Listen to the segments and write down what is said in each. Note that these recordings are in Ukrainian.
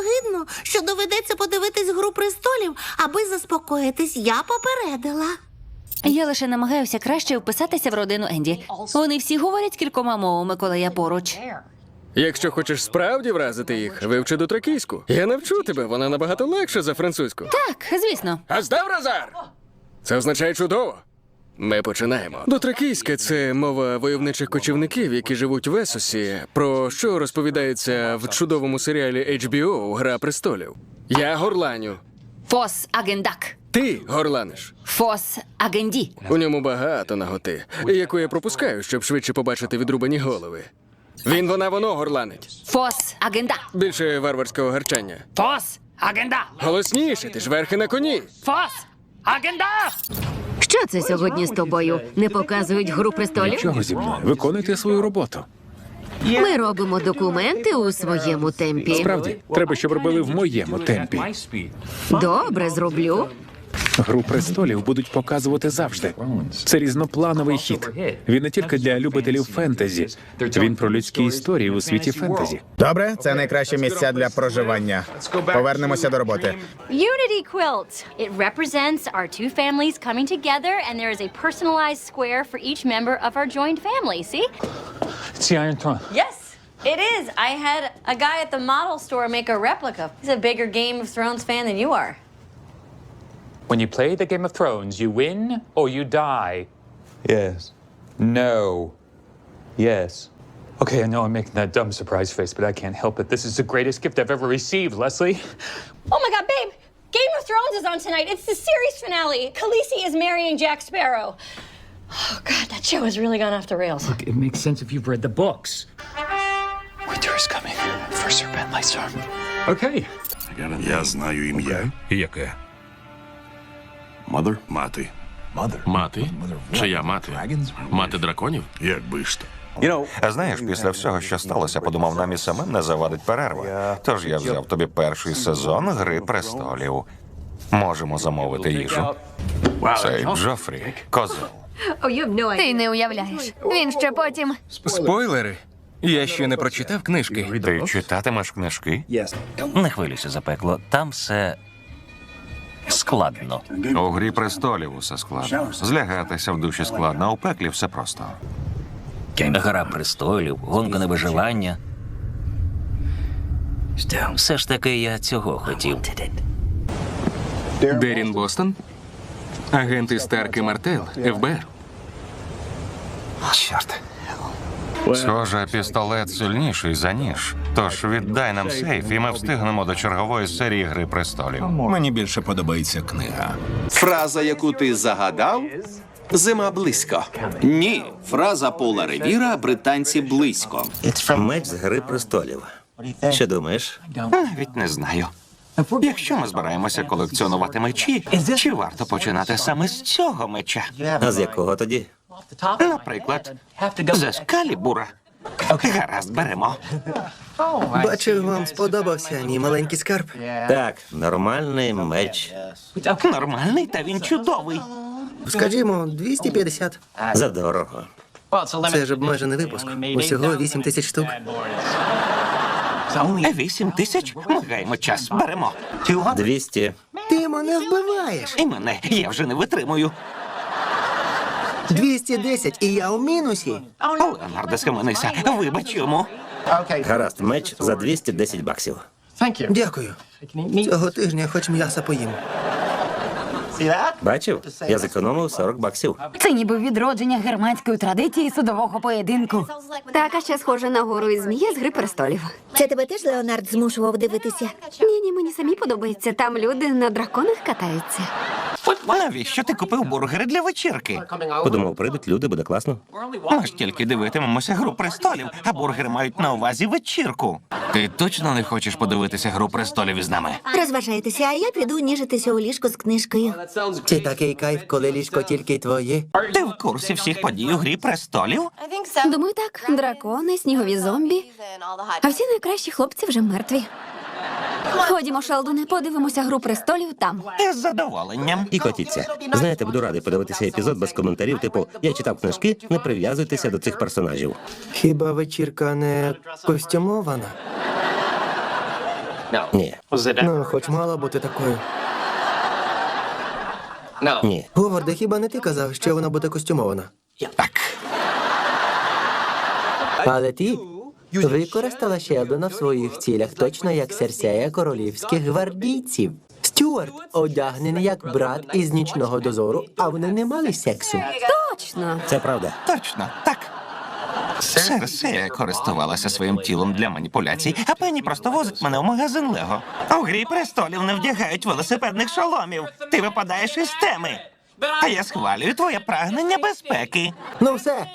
огидно, що доведеться подивитись гру престолів, аби заспокоїтись, я попередила. Я лише намагаюся краще вписатися в родину Енді. Вони всі говорять кількома мовами, коли я поруч. Якщо хочеш справді вразити їх, вивчи дотракійську. Я навчу тебе, вона набагато легша за французьку. Так, звісно. А здав Розар! Це означає чудово. Ми починаємо. Дотракійська це мова войовничих кочівників, які живуть в Есосі, про що розповідається в чудовому серіалі HBO Гра престолів. Я горланю. Фос агендак. Ти горланиш. Фос агенді. У ньому багато наготи, яку я пропускаю, щоб швидше побачити відрубані голови. Він, вона, воно горланить. Фос агенда. Більше варварського гарчання. Фос агенда. Голосніше, ти ж верхи на коні. Фос агенда. Що це сьогодні з тобою? Не показують гру престолів? Чого зі мною? Виконуйте свою роботу. Ми робимо документи у своєму темпі. Справді, треба, щоб робили в моєму темпі. Добре, зроблю. Гру престолів будуть показувати завжди. Це різноплановий хід. Він не тільки для любителів фентезі. Він про людські історії у світі фентезі. Добре, це найкраще місця для проживання. Повернемося до роботи. Unity Quilt. It represents our two families coming together, and there is a personalized square for each member of our joined family. See? It's the Iron Throne. Yes, it is. I had a guy at the model store make a replica. He's a bigger Game of Thrones fan than you are. When you play the Game of Thrones, you win or you die. Yes. No. Yes. Okay, I know I'm making that dumb surprise face, but I can't help it. This is the greatest gift I've ever received, Leslie. Oh my god, babe! Game of Thrones is on tonight. It's the series finale. Khaleesi is marrying Jack Sparrow. Oh god, that show has really gone off the rails. It makes sense if you've read the books. Winter is coming for Sir Ben Lysarm. Okay. Я знаю ім'я. Яке? Mother? Мати. Мати? Чия мати? Мати драконів? Як би ж то. А знаєш, після всього, що сталося, подумав, нам і самим не завадить перерва. Тож я взяв тобі перший сезон Гри престолів. Можемо замовити їжу. Цей Джофрі, козел. Ти не уявляєш. Він ще потім. Спойлери. Я ще не прочитав книжки. Ти читатимеш книжки? Не хвилюйся за пекло. Там все складно. У грі престолів усе складно. Злягатися в душі складно, а у пеклі все просто. Гра престолів, гонка на виживання. Все ж таки я цього хотів. Дерін Бостон. Агенти Старк і Мартел, ФБР. Чорт. Схоже, пістолет сильніший за ніж. Тож віддай нам сейф, і ми встигнемо до чергової серії Гри престолів. Мені більше подобається книга. Фраза, яку ти загадав, зима близько. Ні, фраза Пола Ревіра британці близько. Меч з гри престолів. Що думаєш? Навіть не знаю. Якщо ми збираємося колекціонувати мечі, чи варто починати саме з цього меча? А з якого тоді? Наприклад, з ескалібура. Гаразд, беремо. Бачу, вам сподобався мій маленький скарб. Так, нормальний меч. Нормальний, та він чудовий. Скажімо, 250. Задорого. Це ж обмежений випуск. Усього 8 тисяч штук. Вісім тисяч? Ми гаємо час. Беремо. 200. Ти мене вбиваєш. І мене, я вже не витримую. 210, і я у мінусі. Леонардо, схаменися. Вибач йому. Гаразд, меч за 210 баксів. Дякую. Цього тижня хоч м'яса поїм. Бачив? Я зекономив 40 баксів. Це ніби відродження германської традиції судового поєдинку. Так, а ще схоже на гору із змія з гри престолів. Це тебе теж Леонард змушував дивитися? Ні, ні, мені самі подобається. Там люди на драконах катаються. Навіщо ти купив бургери для вечірки? Подумав, прийдуть люди, буде класно. Ми ж тільки дивитимемося гру престолів, а бургери мають на увазі вечірку. Ти точно не хочеш подивитися гру престолів із нами? Розважайтеся, а я піду ніжитися у ліжко з книжкою. Це такий кайф, коли ліжко тільки твоє. Ти в курсі всіх подій у грі престолів? Думаю, так. Дракони, снігові зомбі. А всі найкращі хлопці вже мертві. Ходімо, Шелдоне, подивимося гру престолів там. Із задоволенням. І котіться. Знаєте, буду радий подивитися епізод без коментарів, типу я читав книжки, не прив'язуйтеся до цих персонажів. Хіба вечірка не костюмована? Ні. Ну, хоч мала бути такою. Ні. Говарде, хіба не ти казав, що вона буде костюмована? Так. Але ти використала Шелдона в своїх цілях, точно як Серсея королівських гвардійців. Стюарт одягнений як брат із нічного дозору, а вони не мали сексу. Точно. Це правда. Точно, так. Серсея користувалася своїм тілом для маніпуляцій, а Пенні просто возить мене в магазин Лего. У грі престолів не вдягають велосипедних шоломів. Ти випадаєш із теми. А я схвалюю твоє прагнення безпеки. Ну все.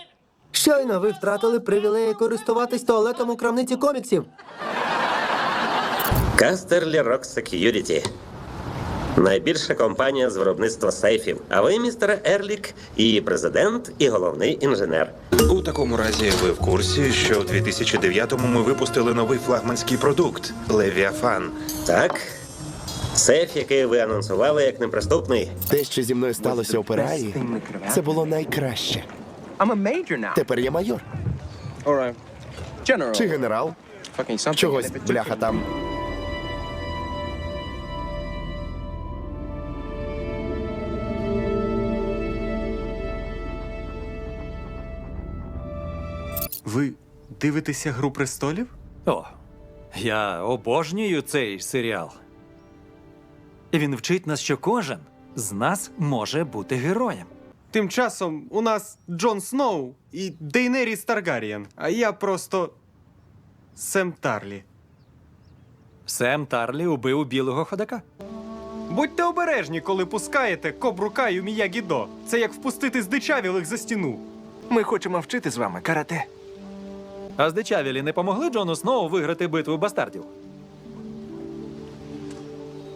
Щойно ви втратили привілеї користуватись туалетом у крамниці коміксів. Кастерлі Rock Security. Найбільша компанія з виробництва сейфів. А ви, містер Ерлік, і президент, і головний інженер. У такому разі ви в курсі, що в 2009-му ми випустили новий флагманський продукт Левіафан. Так. Сейф, який ви анонсували як неприступний. Те, що зі мною сталося у Пераї, це було найкраще. Тепер я майор. Чи генерал? Чогось, бляха там. Ви дивитеся Гру престолів? О, я обожнюю цей серіал. Він вчить нас, що кожен з нас може бути героєм. Тим часом у нас Джон Сноу і Дейнеріс Таргарієн, а я просто Сем Тарлі. Сем Тарлі убив білого ходака. Будьте обережні, коли пускаєте Кобру Каю Міягі-До. Це як впустити здичавілих за стіну. Ми хочемо вчити з вами карате. А здичавілі не помогли Джону Сноу виграти битву бастардів.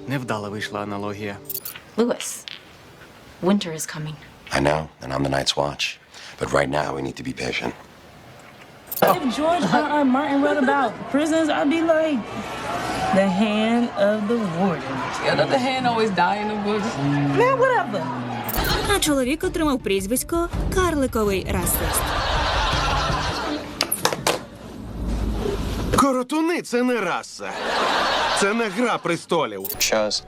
Невдала вийшла аналогія. Lewis, winter is coming. I know, and I'm the Night's Watch. But right now, we need to be patient. If George R. R. Martin wrote about prisons, I'd be like, the hand of the warden. Yeah, does the hand always die in the books? Man, whatever. А чоловік отримав прізвисько Карликовий расист. Коротуни це не раса. Це не гра престолів. Shows.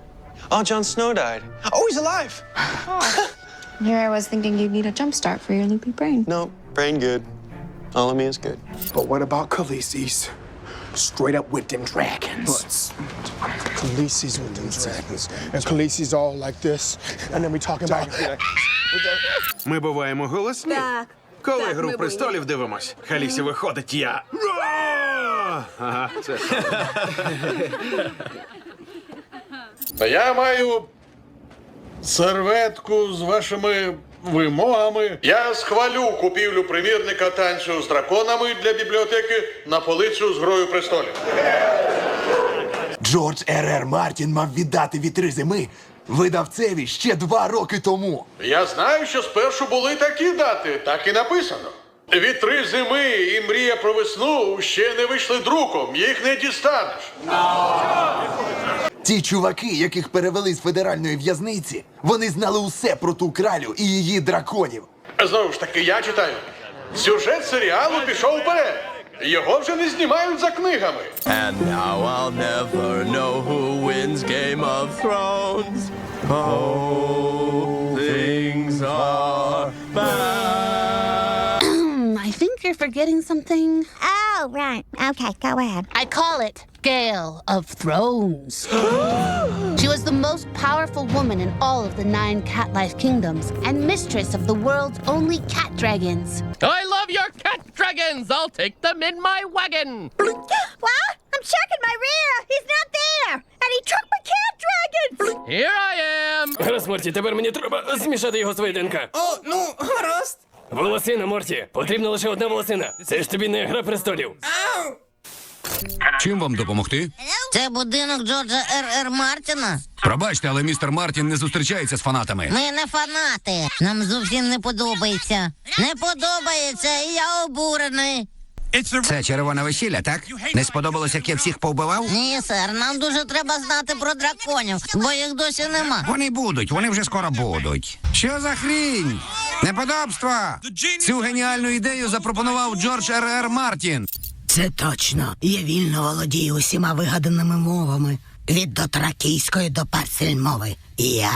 Oh, Jon Snow died. Oh, he's alive. Here I was thinking you'd need a jump start for your loopy brain. No, brain good. All of me is good. But what about Khaleesi's? Straight up whipped them dragons. Khaleesi's with them dragons. And Khaleesi's all like this. And then we talking about... Ми буваємо голосні. Так. Коли Так, гру ми престолів дивимось, Халісі виходить я. Ага, це. Я маю серветку з вашими вимогами. Я схвалю купівлю примірника танцю з драконами для бібліотеки на полицю з грою престолів. Джордж Р.Р. Мартін мав віддати вітри зими видавцеві ще два роки тому. Я знаю, що спершу були такі дати, так і написано. Вітри зими і мрія про весну ще не вийшли друком, їх не дістанеш. Ті чуваки, яких перевели з федеральної в'язниці, вони знали усе про ту кралю і її драконів. Знову ж таки, я читаю. Сюжет серіалу пішов вперед. Його вже не знімають за книгами. And now I'll never know who wins Game of Thrones. Oh, things are bad. I think you're forgetting something. Oh, right. Okay, go ahead. I call it Gale of Thrones. she was the most powerful woman in all of the nine cat life kingdoms and mistress of the world's only cat dragons. I love your cat dragons. I'll take them in my wagon. What? I'm checking my rear. He's not there. And he took my cat dragons. Here I am. Гаразд, Морті, тепер мені треба змішати його з поєдинка. О, ну, гаразд. Волосина, Морті. Потрібна лише одна волосина. Це ж тобі не гра престолів. Чим вам допомогти? Це будинок Джорджа Р. Р. Мартіна. Пробачте, але містер Мартін не зустрічається з фанатами. Ми не фанати. Нам зовсім не подобається. Не подобається, і я обурений. Це червоне весілля, так? Не сподобалось, як я всіх повбивав? Ні, сер, нам дуже треба знати про драконів, бо їх досі нема. Вони будуть, вони вже скоро будуть. Що за хрінь? Неподобство! Цю геніальну ідею запропонував Джордж Р. Р. Мартін. Це точно. Я вільно володію усіма вигаданими мовами. Від дотракійської до персельмови. Я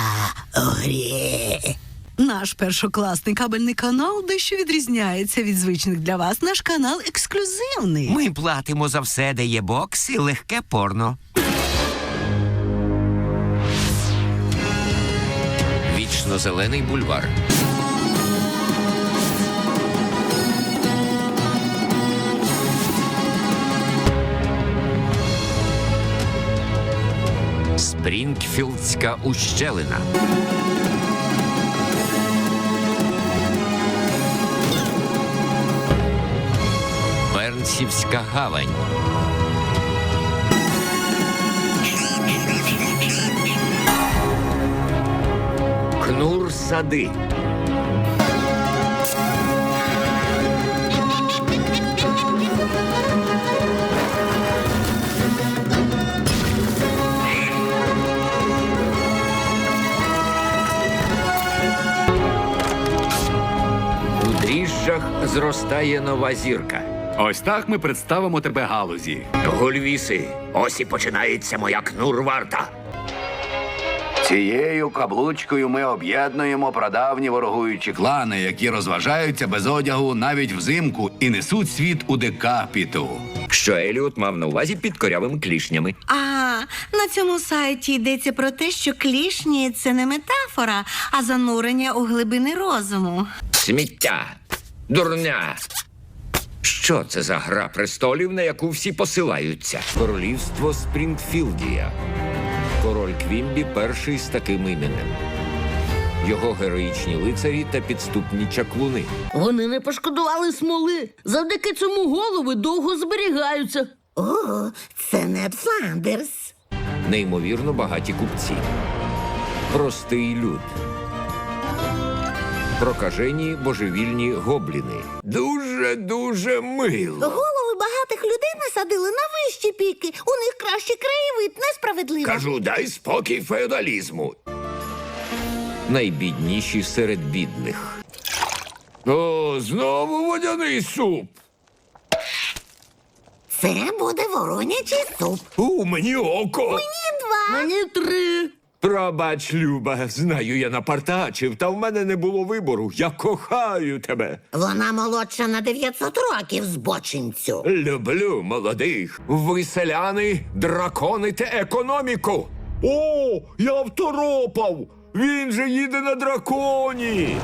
у грі. Наш першокласний кабельний канал дещо відрізняється від звичних для вас. Наш канал ексклюзивний. Ми платимо за все, де є бокс і легке порно. Вічно зелений бульвар. Спрінгфілдська ущелина. Бернсівська гавань. Кнур сади. Зростає нова зірка. Ось так ми представимо тебе галузі. Гульвіси, ось і починається моя кнурварта. Цією каблучкою ми об'єднуємо прадавні ворогуючі клани, які розважаються без одягу навіть взимку і несуть світ у декапіту. Що Еліот мав на увазі під корявими клішнями. А на цьому сайті йдеться про те, що клішні це не метафора, а занурення у глибини розуму. Сміття, дурня. Що це за гра престолів, на яку всі посилаються? Королівство Спрінгфілдія. Король Квімбі перший з таким іменем. Його героїчні лицарі та підступні чаклуни. Вони не пошкодували смоли. Завдяки цьому голови довго зберігаються. О, це Нед Фландерс. Неймовірно багаті купці. Простий люд. Прокажені божевільні гобліни. Дуже дуже мило. Голови багатих людей насадили на вищі піки. У них кращий краєвид, несправедливо. Кажу, дай спокій феодалізму. Найбідніші серед бідних. О, знову водяний суп. Це буде воронячий суп. У мені око. Мені два. Мені три. Пробач, Люба, знаю, я напартачив, та в мене не було вибору. Я кохаю тебе. Вона молодша на 900 років, збочинцю. Люблю молодих. Ви селяни, драконите економіку. О, я второпав. Він же їде на драконі.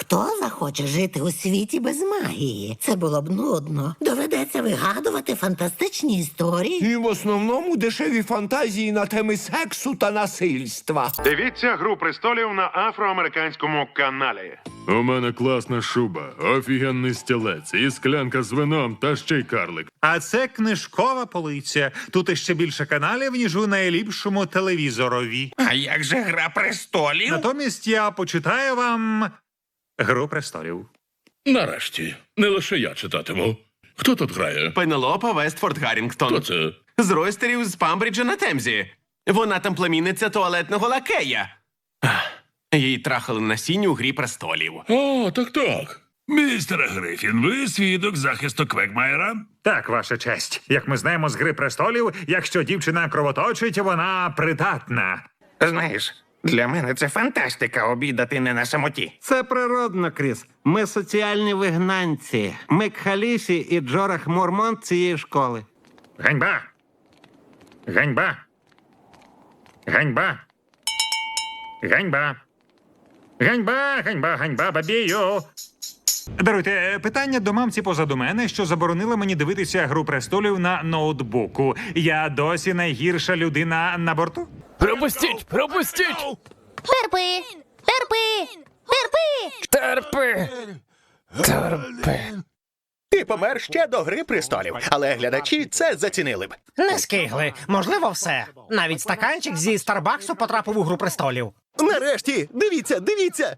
Хто захоче жити у світі без магії? Це було б нудно. Доведеться вигадувати фантастичні історії. І в основному дешеві фантазії на теми сексу та насильства. Дивіться гру престолів на афроамериканському каналі. У мене класна шуба, офігенний стілець і склянка з вином та ще й карлик. А це книжкова полиця. Тут іще більше каналів, ніж у найліпшому телевізорові. А як же гра престолів? Натомість я почитаю вам Гру престолів. Нарешті, не лише я читатиму. Хто тут грає? Пенелопа Вестфорд Гаррінгтон. Хто це? З Ройстерів з Памбриджа на Темзі. Вона там племінниця туалетного лакея. Ах, Її трахали на сіні у грі престолів. О, так так. Містере Грифін, ви свідок захисту Квекмайера? Так, ваша честь. Як ми знаємо з Гри престолів, якщо дівчина кровоточить, вона придатна. Знаєш, для мене це фантастика обідати не на самоті. Це природно, Кріс. Ми соціальні вигнанці. Мик Халісі і Джорах Мормонт цієї школи. Ганьба! Ганьба! Ганьба! Ганьба! Ганьба, ганьба, ганьба, бабію! Даруйте, е, питання до мамці позаду мене, що заборонила мені дивитися гру престолів на ноутбуку. Я досі найгірша людина на борту? Пропустіть! Пропустіть! Терпи! Терпи! Терпи! Терпи! Терпи! Ти помер ще до гри престолів, але глядачі це зацінили б. Не скигли. Можливо, все. Навіть стаканчик зі Старбаксу потрапив у гру престолів. Нарешті, дивіться, дивіться.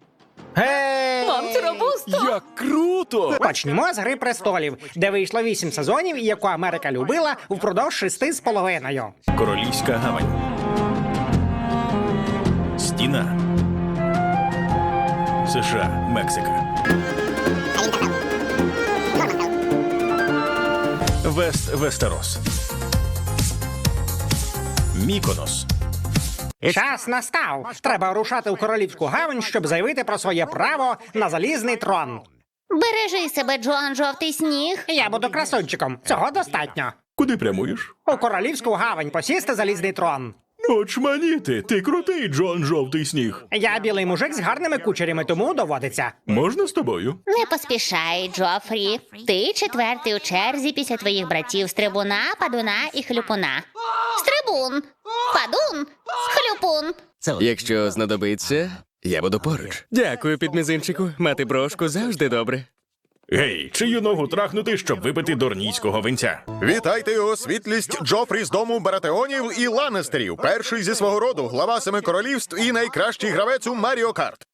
Гей! Мамці робусто! Як круто! Почнімо з гри престолів, де вийшло вісім сезонів, яку Америка любила впродовж шести з половиною. Королівська гавань. Стіна. США, Мексика. Вест Вестерос. Міконос. Час настав. Треба рушати у королівську гавань, щоб заявити про своє право на залізний трон. Бережи себе, Джоан Жовтий сніг. Я буду красунчиком. Цього достатньо. Куди прямуєш? У королівську гавань посісти залізний трон. Очманіти, ти крутий, Джон Жовтий сніг. Я білий мужик з гарними кучерями, тому доводиться. Можна з тобою? Не поспішай, Джофрі. Ти четвертий у черзі після твоїх братів Стрибуна, Падуна і Хлюпуна. Стрибун, Падун, Хлюпун. Якщо знадобиться, я буду поруч. Дякую, підмізинчику. Мати брошку завжди добре. Гей, чию ногу трахнути, щоб випити дорнійського винця? Вітайте його світлість Джофрі з дому Баратеонів і Ланнестерів. Перший зі свого роду, глава семи королівств і найкращий гравець у Маріо Карт.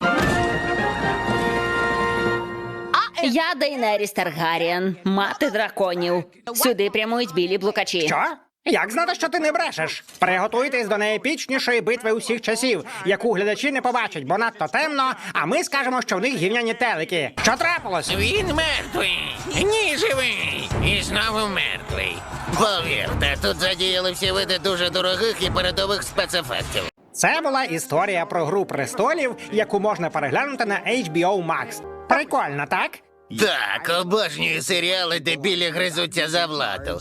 Я Дейнеріс Таргаріан, мати драконів. Сюди прямують білі блукачі. Що? Як знати, що ти не брешеш? Приготуйтесь до найепічнішої битви усіх часів, яку глядачі не побачать, бо надто темно, а ми скажемо, що в них гівняні телики. Що трапилось? Він мертвий. Ні, живий. І знову мертвий. Повірте, тут задіяли всі види дуже дорогих і передових спецефектів. Це була історія про гру престолів, яку можна переглянути на HBO Max. Прикольно, так? Так, обожнюю серіали, де білі гризуться за владу.